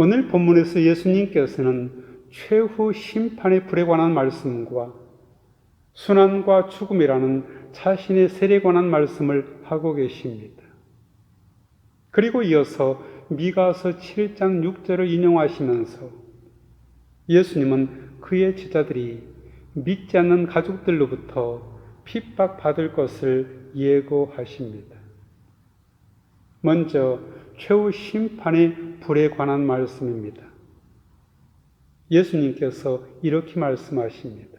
오늘 본문에서 예수님께서는 최후 심판의 불에 관한 말씀과 순환과 죽음이라는 자신의 세례에 관한 말씀을 하고 계십니다. 그리고 이어서 미가서 7장 6절을 인용하시면서 예수님은 그의 제자들이 믿지 않는 가족들로부터 핍박받을 것을 예고하십니다. 먼저 최후 심판의 불에 관한 말씀입니다. 예수님께서 이렇게 말씀하십니다.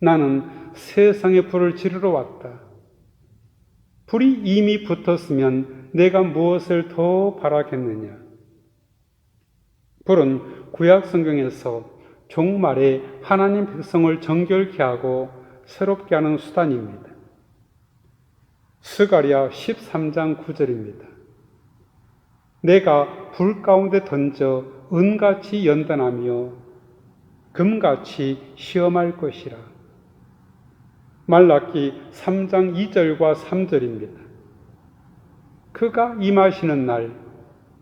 나는 세상의 불을 지르러 왔다. 불이 이미 붙었으면 내가 무엇을 더 바라겠느냐? 불은 구약 성경에서 종말에 하나님 백성을 정결케 하고 새롭게 하는 수단입니다. 스가리아 13장 9절입니다. 내가 불 가운데 던져 은같이 연단하며 금같이 시험할 것이라. 말라기 3장 2절과 3절입니다. 그가 임하시는 날,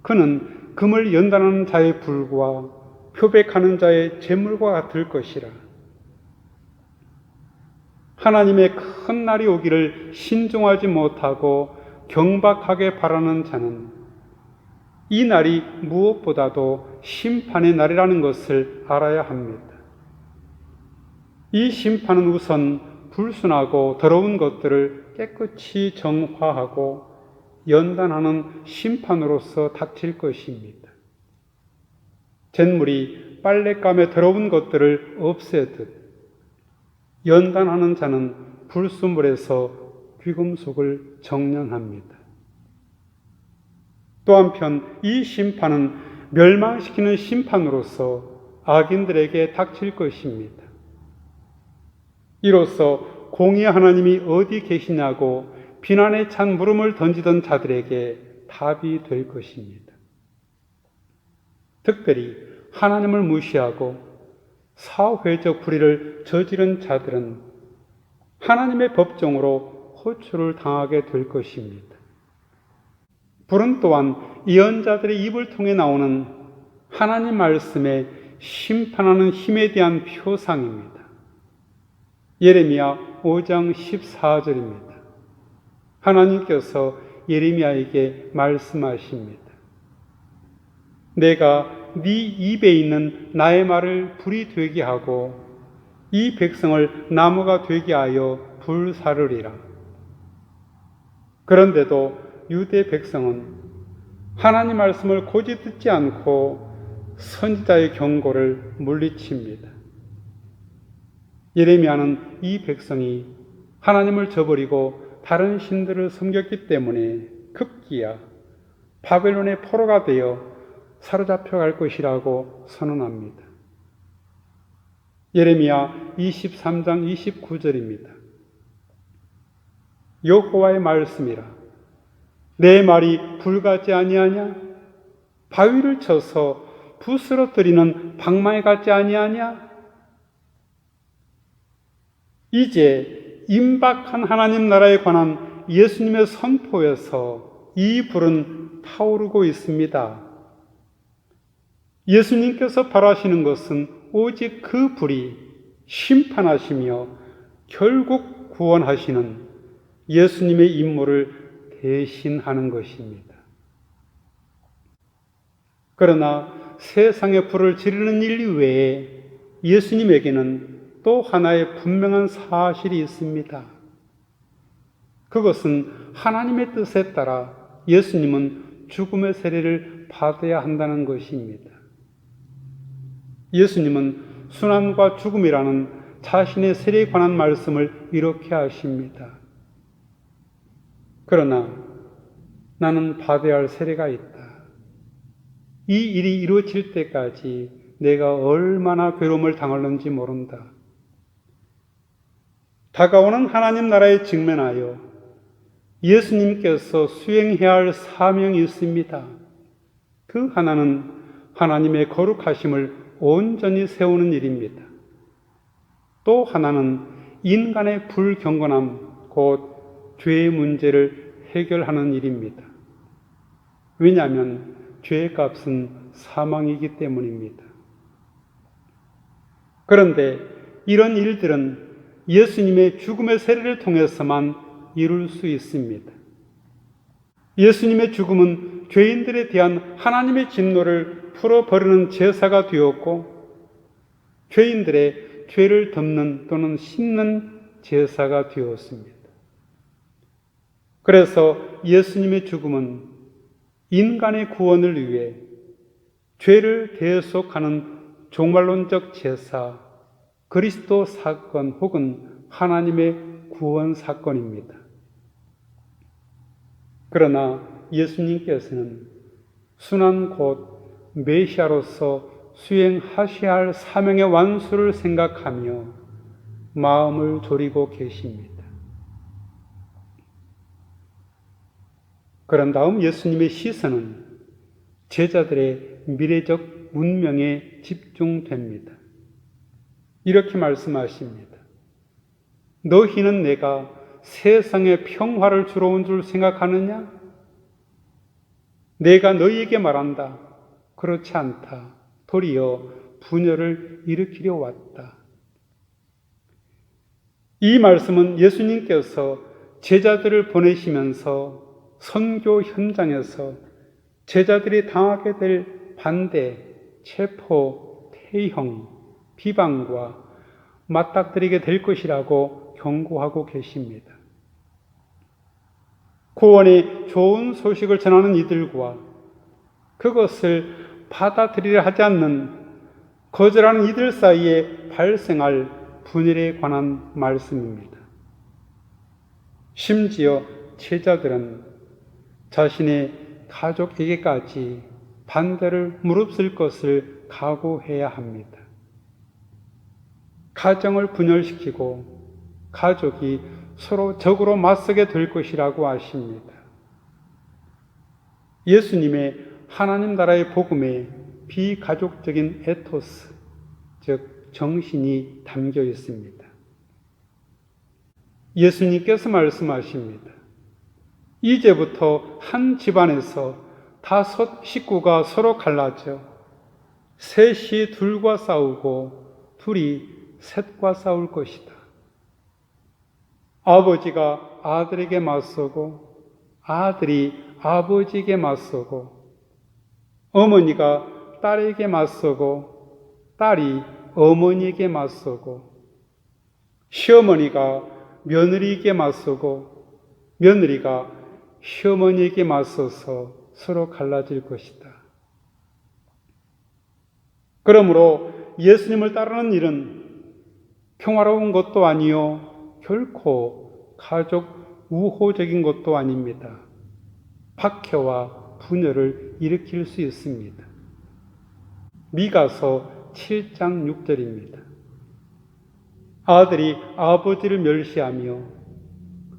그는 금을 연단하는 자의 불과 표백하는 자의 재물과 같을 것이라. 하나님의 큰 날이 오기를 신중하지 못하고 경박하게 바라는 자는 이 날이 무엇보다도 심판의 날이라는 것을 알아야 합니다. 이 심판은 우선 불순하고 더러운 것들을 깨끗이 정화하고 연단하는 심판으로서 닥칠 것입니다. 잿물이 빨랫감에 더러운 것들을 없애듯 연단하는 자는 불순물에서 귀금속을 정련합니다. 또 한편 이 심판은 멸망시키는 심판으로서 악인들에게 닥칠 것입니다. 이로써 공의 하나님이 어디 계시냐고 비난에 찬 물음을 던지던 자들에게 답이 될 것입니다. 특별히 하나님을 무시하고 사회적 불의를 저지른 자들은 하나님의 법정으로 호출을 당하게 될 것입니다. 불은 또한 예언자들의 입을 통해 나오는 하나님 말씀의 심판하는 힘에 대한 표상입니다. 예레미야 5장 14절입니다. 하나님께서 예레미야에게 말씀하십니다. 내가 네 입에 있는 나의 말을 불이 되게 하고 이 백성을 나무가 되게 하여 불사르리라. 그런데도 유대 백성은 하나님 말씀을 고지 듣지 않고 선지자의 경고를 물리칩니다. 예레미야는 이 백성이 하나님을 저버리고 다른 신들을 섬겼기 때문에 급기야 바벨론의 포로가 되어 사로잡혀 갈 것이라고 선언합니다. 예레미야 23장 29절입니다. 여호와의 말씀이라 내 말이 불같지 아니하냐 바위를 쳐서 부스러뜨리는 방망이 같지 아니하냐 이제 임박한 하나님 나라에 관한 예수님의 선포에서 이 불은 타오르고 있습니다. 예수님께서 바라시는 것은 오직 그 불이 심판하시며 결국 구원하시는 예수님의 임무를 대신하는 것입니다. 그러나 세상의 불을 지르는 일 이외에 예수님에게는 또 하나의 분명한 사실이 있습니다. 그것은 하나님의 뜻에 따라 예수님은 죽음의 세례를 받아야 한다는 것입니다. 예수님은 순환과 죽음이라는 자신의 세례에 관한 말씀을 이렇게 하십니다. 그러나 나는 받아야 할 세례가 있다. 이 일이 이루어질 때까지 내가 얼마나 괴로움을 당할는지 모른다. 다가오는 하나님 나라에 직면하여 예수님께서 수행해야 할 사명이 있습니다. 그 하나는 하나님의 거룩하심을 온전히 세우는 일입니다. 또 하나는 인간의 불경건함, 곧 죄의 문제를 해결하는 일입니다. 왜냐하면 죄의 값은 사망이기 때문입니다. 그런데 이런 일들은 예수님의 죽음의 세례를 통해서만 이룰 수 있습니다. 예수님의 죽음은 죄인들에 대한 하나님의 진노를 풀어버리는 제사가 되었고, 죄인들의 죄를 덮는 또는 씻는 제사가 되었습니다. 그래서 예수님의 죽음은 인간의 구원을 위해 죄를 대속하는 종말론적 제사, 그리스도 사건 혹은 하나님의 구원 사건입니다. 그러나 예수님께서는 순환 곧 메시아로서 수행하셔야 할 사명의 완수를 생각하며 마음을 졸이고 계십니다. 그런 다음 예수님의 시선은 제자들의 미래적 운명에 집중됩니다. 이렇게 말씀하십니다. 너희는 내가 세상에 평화를 주러 온 줄 생각하느냐? 내가 너희에게 말한다. 그렇지 않다. 도리어 분열을 일으키려 왔다. 이 말씀은 예수님께서 제자들을 보내시면서 선교 현장에서 제자들이 당하게 될 반대, 체포, 태형, 비방과 맞닥뜨리게 될 것이라고 경고하고 계십니다. 구원의 좋은 소식을 전하는 이들과 그것을 받아들이려 하지 않는 거절하는 이들 사이에 발생할 분열에 관한 말씀입니다. 심지어 제자들은 자신의 가족에게까지 반대를 무릅쓸 것을 각오해야 합니다. 가정을 분열시키고 가족이 서로 적으로 맞서게 될 것이라고 아십니다. 예수님의 하나님 나라의 복음에 비가족적인 에토스, 즉 정신이 담겨 있습니다. 예수님께서 말씀하십니다. 이제부터 한 집안에서 다섯 식구가 서로 갈라져 셋이 둘과 싸우고 둘이 셋과 싸울 것이다. 아버지가 아들에게 맞서고 아들이 아버지에게 맞서고 어머니가 딸에게 맞서고 딸이 어머니에게 맞서고 시어머니가 며느리에게 맞서고 며느리가 시어머니에게 맞서서 서로 갈라질 것이다. 그러므로 예수님을 따르는 일은 평화로운 것도 아니요 결코 가족 우호적인 것도 아닙니다. 박해와 분열을 일으킬 수 있습니다. 미가서 7장 6절입니다. 아들이 아버지를 멸시하며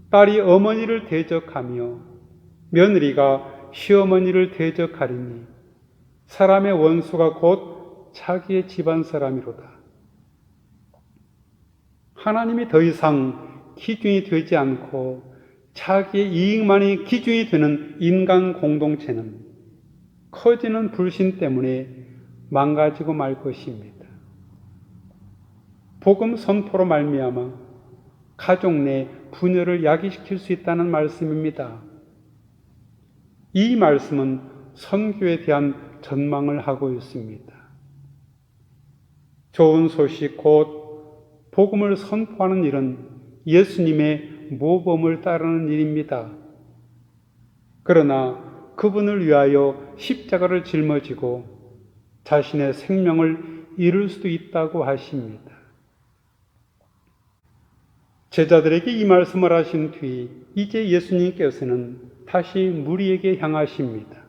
딸이 어머니를 대적하며 며느리가 시어머니를 대적하리니 사람의 원수가 곧 자기의 집안 사람이로다. 하나님이 더 이상 기준이 되지 않고 자기의 이익만이 기준이 되는 인간 공동체는 커지는 불신 때문에 망가지고 말 것입니다. 복음 선포로 말미암아 가족 내 분열을 야기시킬 수 있다는 말씀입니다. 이 말씀은 선교에 대한 전망을 하고 있습니다. 좋은 소식 곧 복음을 선포하는 일은 예수님의 모범을 따르는 일입니다. 그러나 그분을 위하여 십자가를 짊어지고 자신의 생명을 잃을 수도 있다고 하십니다. 제자들에게 이 말씀을 하신 뒤 이제 예수님께서는 다시 무리에게 향하십니다.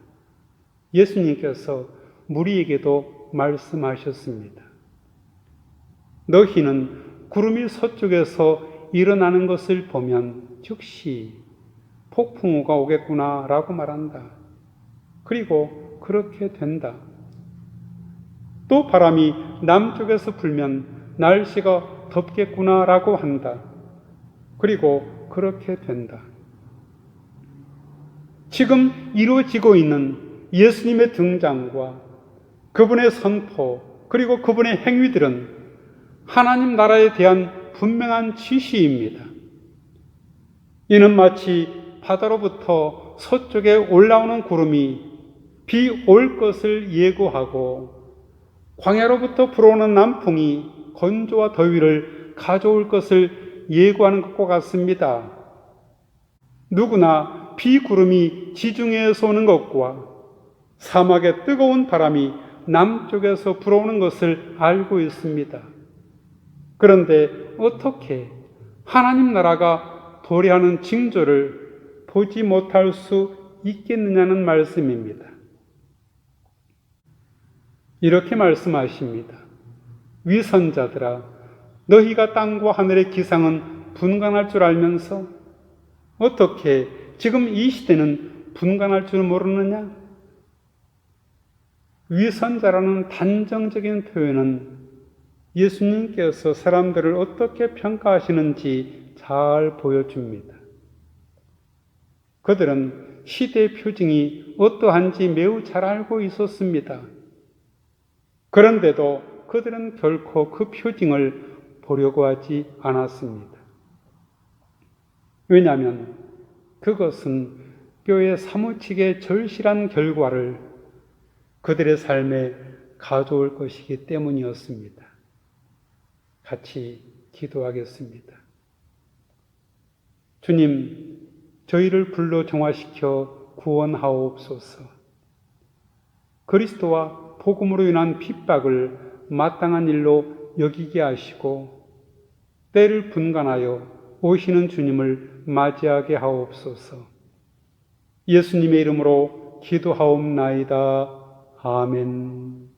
예수님께서 무리에게도 말씀하셨습니다. 너희는 구름이 서쪽에서 일어나는 것을 보면 즉시 폭풍우가 오겠구나 라고 말한다. 그리고 그렇게 된다. 또 바람이 남쪽에서 불면 날씨가 덥겠구나 라고 한다. 그리고 그렇게 된다. 지금 이루어지고 있는 예수님의 등장과 그분의 선포, 그리고 그분의 행위들은 하나님 나라에 대한 분명한 지시입니다. 이는 마치 바다로부터 서쪽에 올라오는 구름이 비 올 것을 예고하고 광야로부터 불어오는 남풍이 건조와 더위를 가져올 것을 예고하는 것과 같습니다. 누구나 비구름이 지중해에서 오는 것과 사막의 뜨거운 바람이 남쪽에서 불어오는 것을 알고 있습니다. 그런데 어떻게 하나님 나라가 도래하는 징조를 보지 못할 수 있겠느냐는 말씀입니다. 이렇게 말씀하십니다. 위선자들아, 너희가 땅과 하늘의 기상은 분간할 줄 알면서 어떻게 지금 이 시대는 분간할 줄 모르느냐? 위선자라는 단정적인 표현은 예수님께서 사람들을 어떻게 평가하시는지 잘 보여줍니다. 그들은 시대의 표징이 어떠한지 매우 잘 알고 있었습니다. 그런데도 그들은 결코 그 표징을 보려고 하지 않았습니다. 왜냐하면 그것은 교회 사무치게 절실한 결과를 그들의 삶에 가져올 것이기 때문이었습니다. 같이 기도하겠습니다. 주님, 저희를 불러 정화시켜 구원하옵소서. 그리스도와 복음으로 인한 핍박을 마땅한 일로 여기게 하시고 때를 분간하여 오시는 주님을 맞이하게 하옵소서. 예수님의 이름으로 기도하옵나이다. 아멘.